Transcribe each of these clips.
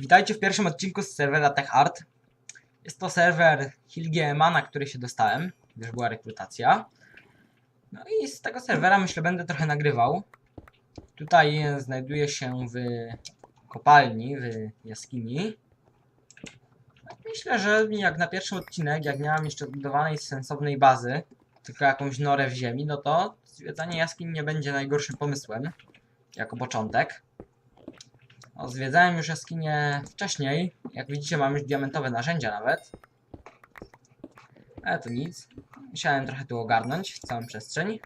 Witajcie w pierwszym odcinku z serwera TechArt. Jest to serwer Hilgiema, na który się dostałem, gdyż była rekrutacja. No i z tego serwera myślę będę trochę nagrywał. Tutaj znajduję się w kopalni, w jaskini. Myślę, że jak na pierwszy odcinek, jak nie jeszcze odbudowanej sensownej bazy, tylko jakąś norę w ziemi, no to zwiedzanie jaskiń nie będzie najgorszym pomysłem, jako początek. O, zwiedzałem już jaskinię wcześniej. Jak widzicie, mam już diamentowe narzędzia nawet. Ale to nic. Musiałem trochę tu ogarnąć całą przestrzeń.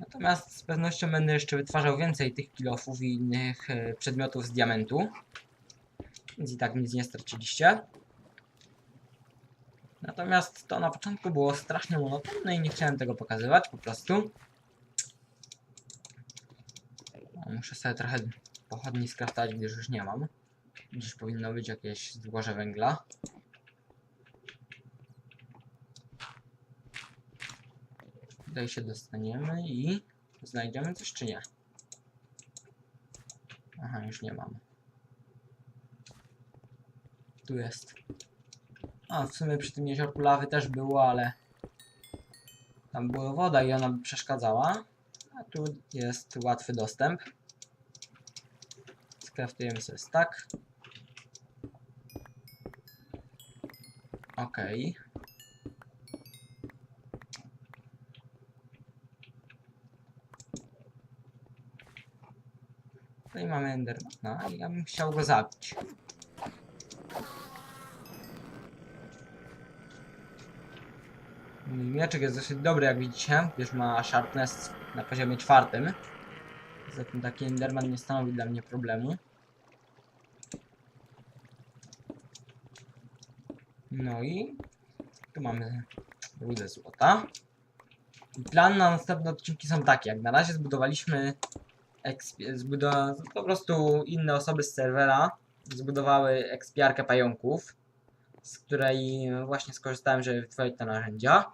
Natomiast z pewnością będę jeszcze wytwarzał więcej tych kilofów i innych e, przedmiotów z diamentu. Więc i tak nic nie straciliście. Natomiast to na początku było strasznie monotonne i nie chciałem tego pokazywać po prostu. O, Muszę sobie trochę pochodni skraftować, gdyż już nie mam. Gdzieś powinno być jakieś złoże węgla. Tutaj się dostaniemy i znajdziemy coś czy nie. Aha, już nie mam. Tu jest. A, w sumie przy tym jeziorku lawy też było, ale tam była woda i ona przeszkadzała. A tu jest łatwy dostęp. Skraftujemy sobie tak. Okej. Tutaj mamy Endermana i ja bym chciał go zabić. Mieczek jest dosyć dobry, jak widzicie, gdyż ma sharpness na poziomie czwartym. Zatem taki Enderman nie stanowi dla mnie problemu. No i tu mamy rudę złota. I plan na następne odcinki są takie. Jak na razie zbudowaliśmy ekspie- zbudo po prostu inne osoby z serwera zbudowały ekspiarkę pająków, z której właśnie skorzystałem, żeby wytworzyć te narzędzia.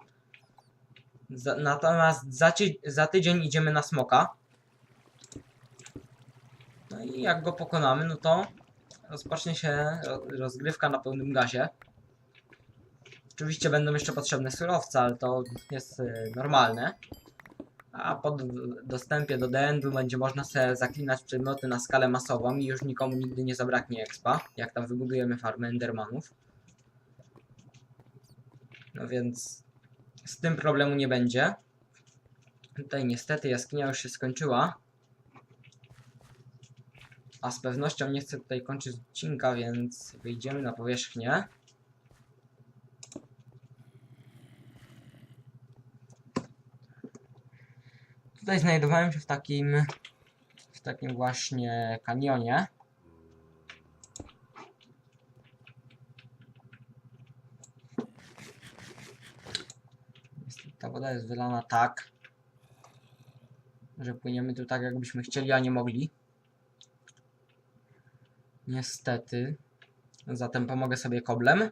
Za, natomiast za, za tydzień idziemy na smoka. No i jak go pokonamy, no to rozpocznie się ro- rozgrywka na pełnym gazie. Oczywiście będą jeszcze potrzebne surowce, ale to jest y, normalne. A po dostępie do DND będzie można sobie zaklinać przedmioty na skalę masową i już nikomu nigdy nie zabraknie expa, jak tam wybudujemy farmę Endermanów. No więc z tym problemu nie będzie. Tutaj niestety jaskinia już się skończyła. A z pewnością nie chcę tutaj kończyć odcinka, więc wyjdziemy na powierzchnię. Tutaj znajdowałem się w takim w takim właśnie kanionie. Niestety Woda jest wylana tak, że płyniemy tu tak jakbyśmy chcieli, a nie mogli. Niestety. Zatem pomogę sobie koblem.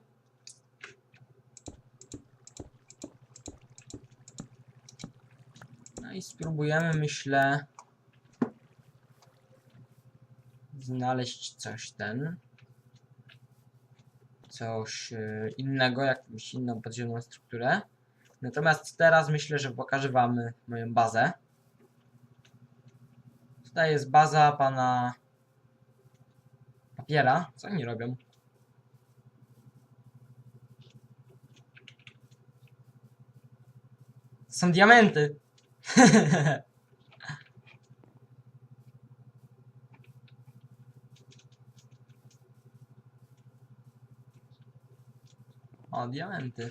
No i spróbujemy, myślę, znaleźć coś ten. Coś e, innego, jakąś inną podziemną strukturę. Natomiast teraz myślę, że pokażę Wam moją bazę. Tutaj jest baza pana papiera. Co oni robią? Są diamenty. O, diamenty.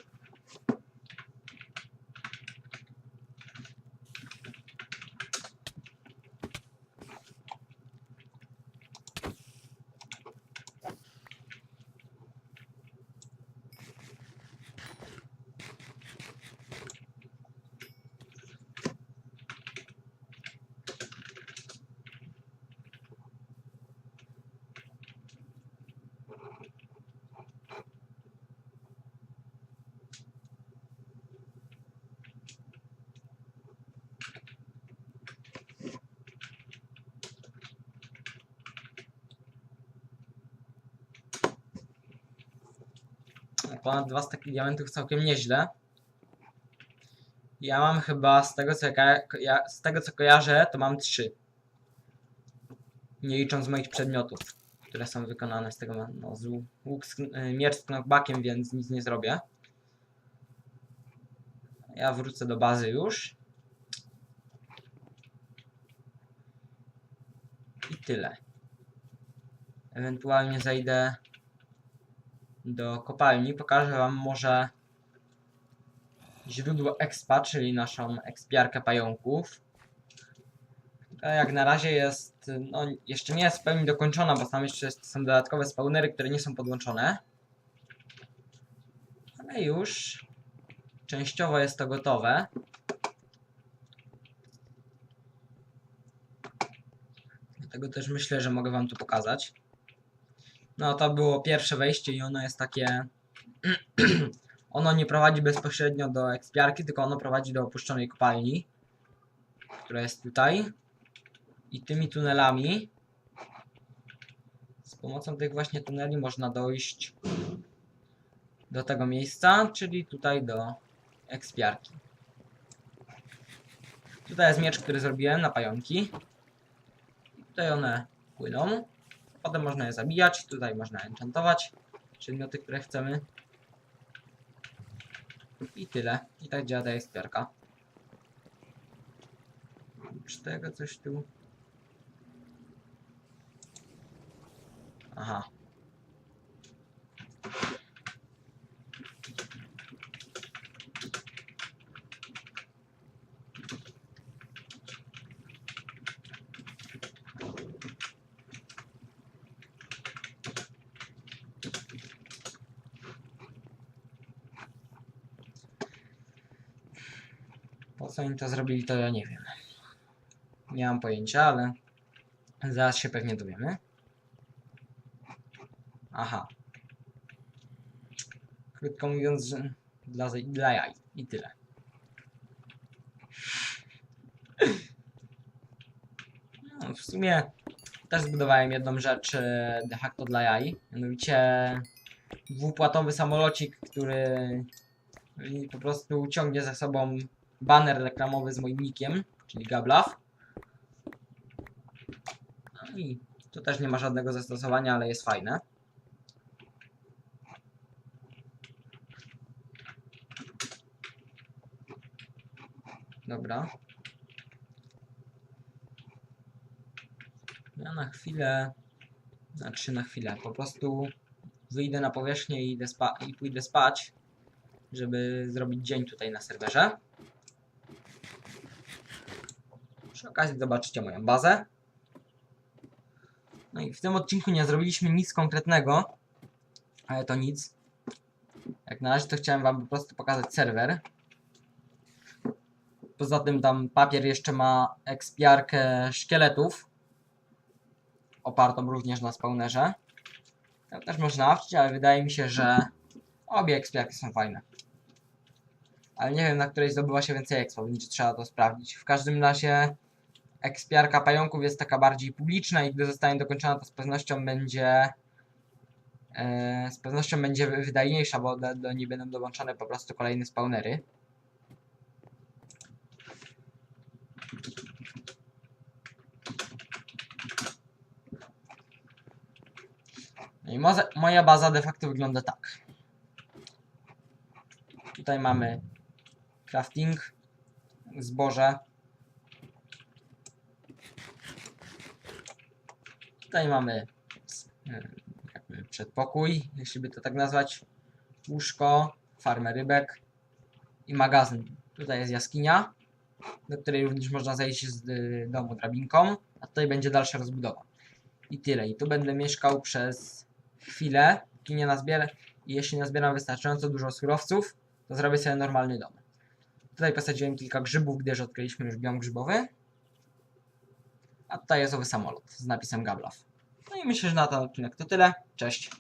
Ponad dwa staki diamentów całkiem nieźle. Ja mam chyba z tego co ja, ja, z tego co kojarzę, to mam trzy. Nie licząc moich przedmiotów, które są wykonane z tego no, z łu- łuk z, y, miecz z knockbackiem, więc nic nie zrobię. Ja wrócę do bazy już. I tyle. Ewentualnie zajdę do kopalni. Pokażę wam może źródło expa, czyli naszą ekspiarkę pająków. Jak na razie jest, no jeszcze nie jest w pełni dokończona, bo tam jeszcze są dodatkowe spawnery, które nie są podłączone. Ale już częściowo jest to gotowe. Dlatego też myślę, że mogę wam to pokazać. No to było pierwsze wejście i ono jest takie... ono nie prowadzi bezpośrednio do ekspiarki, tylko ono prowadzi do opuszczonej kopalni, która jest tutaj. I tymi tunelami, z pomocą tych właśnie tuneli można dojść do tego miejsca, czyli tutaj do ekspiarki. Tutaj jest miecz, który zrobiłem na pająki. Tutaj one płyną. Potem można je zabijać. Tutaj można enchantować przedmioty, które chcemy. I tyle. I tak działa ta ekspiarka. Oprócz tego coś tu... Aha. Po co oni to zrobili, to ja nie wiem. Nie mam pojęcia, ale zaraz się pewnie dowiemy. Aha. Krótko mówiąc, że dla, dla jaj i tyle. No, w sumie też zbudowałem jedną rzecz e, de facto dla jaj. Mianowicie dwupłatowy samolocik, który po prostu ciągnie za sobą baner reklamowy z moim nickiem, czyli Gablaf. No i to też nie ma żadnego zastosowania, ale jest fajne. Dobra. Ja na chwilę, znaczy na chwilę, po prostu wyjdę na powierzchnię i, idę spa- i pójdę spać, żeby zrobić dzień tutaj na serwerze. Zobaczycie moją bazę. No i w tym odcinku nie zrobiliśmy nic konkretnego, ale to nic. Jak na razie to chciałem wam po prostu pokazać serwer. Poza tym tam papier jeszcze ma ekspiarkę szkieletów. Opartą również na spawnerze. To też można nawczyć, ale wydaje mi się, że obie ekspiarki są fajne. Ale nie wiem, na której zdobywa się więcej expo, będzie trzeba to sprawdzić. W każdym razie ekspiarka pająków jest taka bardziej publiczna i gdy zostanie dokończona, to z pewnością będzie e, z pewnością będzie wy- wydajniejsza, bo do, do niej będą dołączone po prostu kolejne spawnery. No i moja baza de facto wygląda tak. Tutaj mamy crafting, zboże. Tutaj mamy mm, jakby przedpokój, jeśli by to tak nazwać, łóżko, farmę rybek i magazyn. Tutaj jest jaskinia, do której również można zejść z y, domu drabinką, a tutaj będzie dalsza rozbudowa. I tyle. I tu będę mieszkał przez chwilę, póki nie nazbierę i jeśli nazbieram wystarczająco dużo surowców, to zrobię sobie normalny dom. Tutaj posadziłem kilka grzybów, gdyż odkryliśmy już biom grzybowy. A tutaj jest owy samolot z napisem Gablaf. No i myślę, że na ten odcinek to tyle. Cześć.